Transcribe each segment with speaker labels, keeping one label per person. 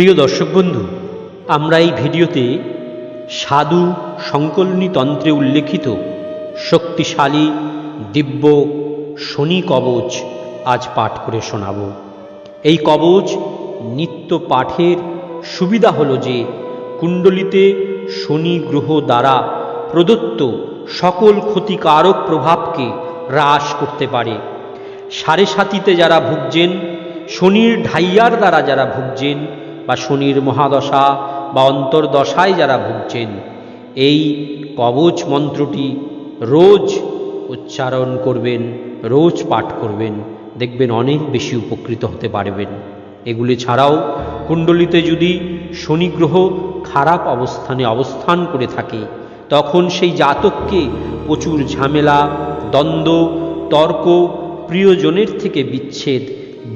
Speaker 1: প্রিয় দর্শক বন্ধু, আমরা এই ভিডিওতে সাধু সংকলনী তন্ত্রে উল্লেখিত শক্তিশালী দিব্য শনি কবচ আজ পাঠ করে শোনাব। এই কবচ নিত্য পাঠের সুবিধা হলো যে, কুণ্ডলিতে শনি গ্রহ দ্বারা প্রদত্ত সকল ক্ষতিকারক প্রভাবকে হ্রাস করতে পারে। সাড়ে সাতিতে যারা ভুগছেন, শনির ঢাইয়ার দ্বারা যারা ভুগছেন বা শনির মহাদশা বা অন্তর্দশায় যারা ভুগছেন, এই কবচ মন্ত্রটি রোজ উচ্চারণ করবেন, রোজ পাঠ করবেন, দেখবেন অনেক বেশি উপকৃত হতে পারবেন। এগুলি ছাড়াও কুণ্ডলিতে যদি শনি গ্রহ খারাপ অবস্থানে অবস্থান করে থাকে, তখন সেই জাতককে প্রচুর ঝামেলা, দ্বন্দ্ব, তর্ক, প্রিয়জনের থেকে বিচ্ছেদ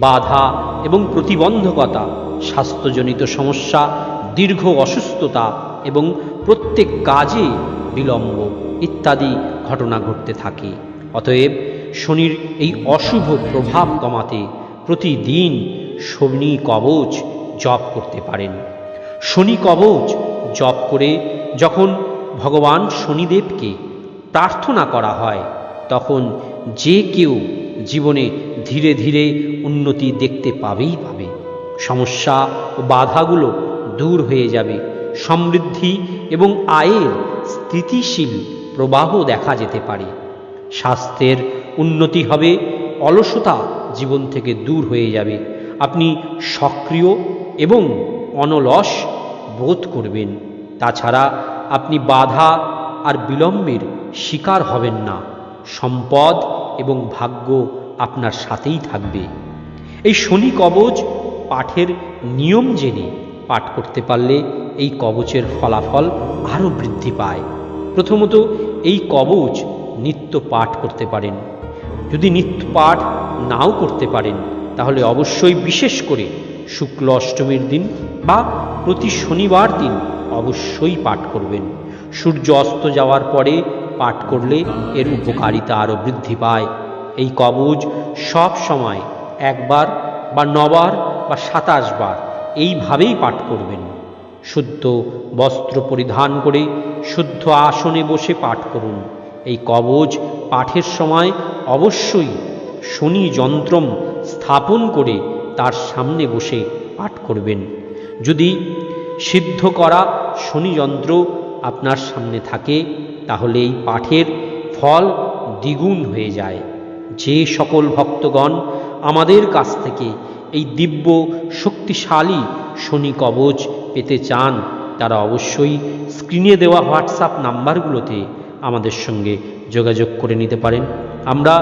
Speaker 1: বাধা এবং প্রতিবন্ধকতা, স্বাস্থ্যজনিত সমস্যা, দীর্ঘ অসুস্থতা এবং প্রত্যেক কাজে বিলম্ব ইত্যাদি ঘটনা ঘটতে থাকে। অতএব শনির এই অশুভ প্রভাব কমাতে প্রতিদিন শনি কবচ জপ করতে পারেন। শনি কবচ জপ করে যখন ভগবান শনিদেবকে প্রার্থনা করা হয়, তখন যে কেউ জীবনে ধীরে ধীরে উন্নতি দেখতে পাবেই পাবে। সমস্যা ও বাধাগুলো দূর হয়ে যাবে। সমৃদ্ধি এবং আয়ের স্থিতিশীল প্রবাহ দেখা যেতে পারে। স্বাস্থ্যের উন্নতি হবে, অলসতা জীবন থেকে দূর হয়ে যাবে। আপনি সক্রিয় এবং অনলস বোধ করবেন। তাছাড়া আপনি বাধা আর বিলম্বের শিকার হবেন না। সম্পদ এবং ভাগ্য আপনার সাথেই থাকবে। এই শনি কবচ পাঠের নিয়ম জেনে পাঠ করতে পারলে এই কবচের ফলাফল আরও বৃদ্ধি পায়। প্রথমত, এই কবচ নিত্য পাঠ করতে পারেন। যদি নিত্য পাঠ নাও করতে পারেন, তাহলে অবশ্যই বিশেষ করে শুক্ল অষ্টমীর দিন বা প্রতি শনিবার দিন অবশ্যই পাঠ করবেন। সূর্য অস্ত যাওয়ার পরে পাঠ করলে এর উপকারিতা আরও বৃদ্ধি পায়। এই কবজ সব সময় একবার বা নবার বা সাতাশ বার এইভাবেই পাঠ করবেন। শুদ্ধ বস্ত্র পরিধান করে শুদ্ধ আসনে বসে পাঠ করুন। এই কবজ পাঠের সময় অবশ্যই শনি যন্ত্রম স্থাপন করে তার সামনে বসে পাঠ করবেন। যদি সিদ্ধ করা শনি যন্ত্র আপনার সামনে থাকে তাহলে এই পাঠের ফল দ্বিগুণ হয়ে যায়। যে সকল ভক্তগণ আমাদের কাছ থেকে এই দিব্য, শক্তিশালী শনি কবচ পেতে চান, তারা অবশ্যই স্ক্রিনে দেওয়া হোয়াটসঅ্যাপ নাম্বারগুলোতে আমাদের সঙ্গে যোগাযোগ করে নিতে পারেন। আমরা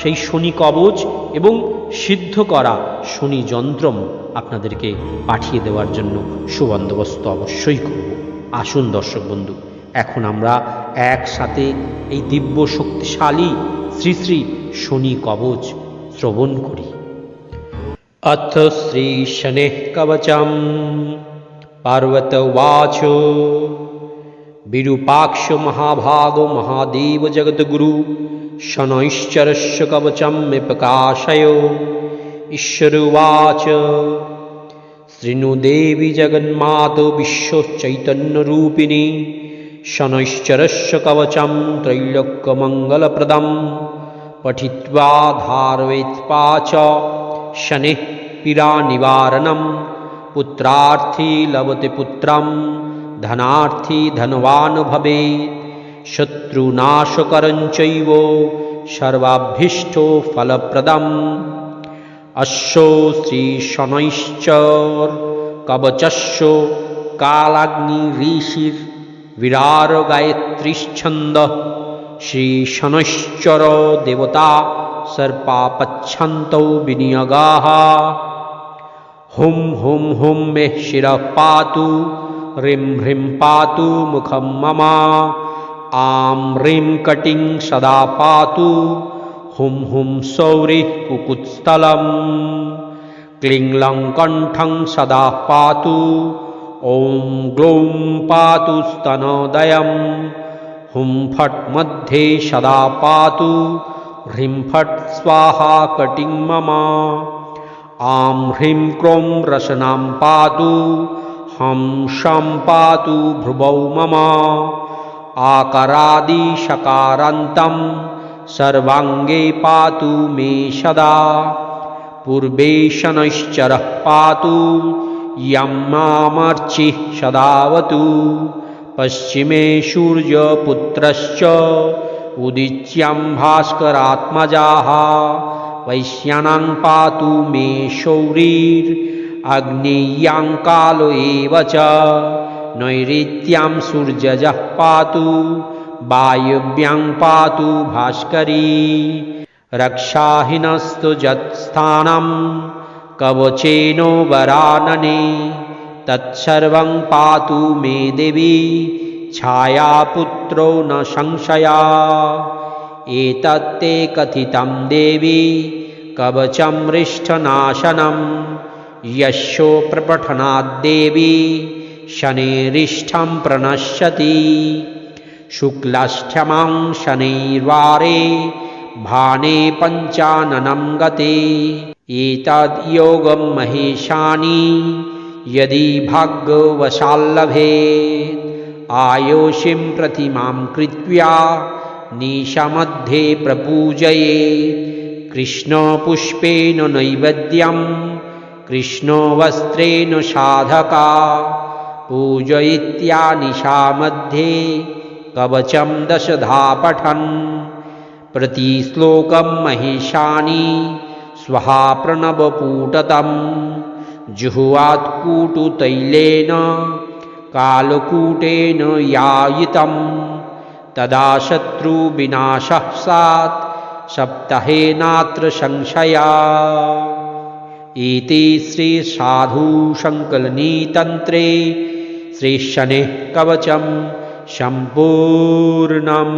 Speaker 1: সেই শনি কবচ এবং সিদ্ধ করা শনি যন্ত্রম আপনাদেরকে পাঠিয়ে দেওয়ার জন্য সুবন্দোবস্ত অবশ্যই করব। আসুন দর্শক বন্ধু, এখন আমরা একসাথে এই দিব্য শক্তিশালী শ্রী শ্রী শনি কবচ শ্রবণ করি। অথ শ্রী শনে কবচম। পার্বত উচ বিরূপাক্ষ মহাভাগ মহাদেব জগদ্গুরু শনৈশ্চরস্য কবচম মে প্রকাশয়। ঈশ্বরুবাচ শৃণু দেবী জগন্মাত বিশ্ব শনৈশ্চরস্য কবচম ত্রৈলোক্যমঙ্গলপ্রদম পঠিত্বা ধারয়েৎপা চ শনিঃ পীড়া নিবারণম পুত্রার্থী লবতে পুত্রম ধনার্থী ধনবান ভবে শত্রুনাশকরঞ্চৈব সর্বাভীষ্ট ফলপ্রদম অশ্ব শ্রী শনৈশ্চর কবচস্য কালাগ্নি ঋষির कवचस्य कालाग्निऋषिर्विरार गायत्रीच्छन्दः श्रीशनैश्चर देवता सर्पापच्छन्तौ विनियोगाः। हुं हुं हुं, मे शिरः पातु ह्रीं ह्रीं पातु मुखं मम। आं ह्रीं कटिं सदा पातु, हुं हुं, सौरिः कुकुत्स्थलं क्लीं लं सदा पातु ॐ ग्लौं पातु स्तनोदयं हुं फट् मध्ये सदा पातु ह्रीं फट् स्वाहा कटिं मम आं ह्रीं क्रों रसनां पातु हं शं पातु भ्रुवौ मम आकरादिशकारान्तं सर्वाङ्गे पातु मे सदा पूर्वे शनैश्चरः पातु यं मामर्चिः सदावतु। पश्चिमे सूर्यपुत्रश्च उदिच्यां भास्करात्मजाः। वैश्यानां पातु मे शौरीर्ग्नेय्यां कालो एव च। नैऋत्यां सूर्यजः पातु वायव्यां पातु भास्करी। रक्षाहीनस्तु यत्स्थानं कवचेनो वरानने तत्सर्वं पातु मे देवी छायापुत्रो न संशया। एतत्ते कथितं देवी कवचं हृष्ठनाशनं यशो प्रपठनाद्देवी शनेरिष्ठं प्रणश्यति। शुक्लाष्टमां शनैर्वारे भाने पञ्चाननं गते। एतद्योगं महेशानि यदि भाग्यवशाल्लभेत् आयोषिं प्रतिमां कृत्वा निशमध्ये प्रपूजये कृष्णपुष्पेण नैवेद्यं कृष्णवस्त्रेण साधका। पूजयित्या निशामध्ये कवचं दशधा पठन् प्रतिश्लोकं महिषानि स्वहा प्रणवपूटतं जुह्वात्कूटुतैलेन कालकूटेन यायितं तदा शत्रुविनाशः स्यात् सप्तहेनात्र संशया। इति श्रीसाधुसङ्कलनीतन्त्रे श्रीशनेः कवचं सम्पूर्णम्।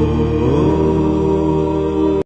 Speaker 2: Lord.